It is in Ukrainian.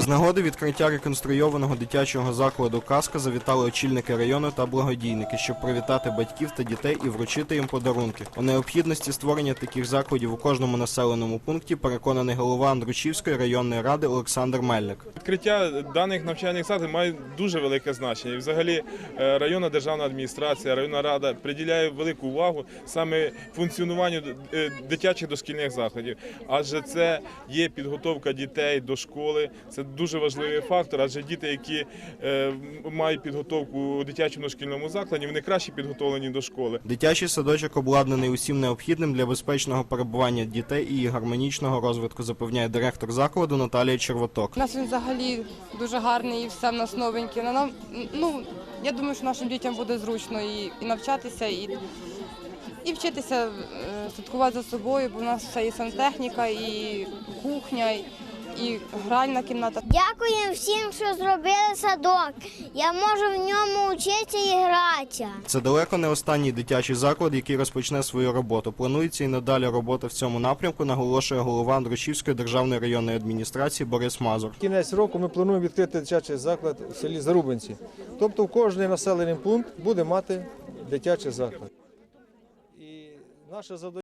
З нагоди відкриття реконструйованого дитячого закладу Казка завітали очільники району та благодійники, щоб привітати батьків та дітей і вручити їм подарунки. У необхідності створення таких закладів у кожному населеному пункті переконаний голова Андрушівської районної ради Олександр Мельник. Відкриття даних навчальних закладів має дуже велике значення. І взагалі е, районна державна адміністрація, районна рада приділяє велику увагу саме функціонуванню е, дитячих дошкільних закладів. Адже це є підготовка дітей до школи. Це дуже важливий фактор. Адже діти, які е, мають підготовку у дитячому дошкільному закладі, вони краще підготовлені до школи. Дитячий садочок обладнаний усім необхідним для безпечного перебування дітей і гармонічного розвитку, запевняє директор закладу Наталія Червоток. У нас він взагалі дуже гарний і все в нас новеньке. На нам, ну, я думаю, що нашим дітям буде зручно і, і навчатися, і, і вчитися е, слідкувати за собою, бо в нас все і сантехніка, і кухня, і, гральна кімната. Дякуємо всім, що зробили садок. Я можу в ньому вчитися і гратися. Це далеко не останній дитячий заклад, який розпочне свою роботу. Планується і надалі робота в цьому напрямку, наголошує голова Андрушівської державної районної адміністрації Борис Мазур. Кінець року ми плануємо відкрити дитячий заклад у селі Зарубинці. Тобто кожний населений пункт буде мати дитячий заклад. І наше завдання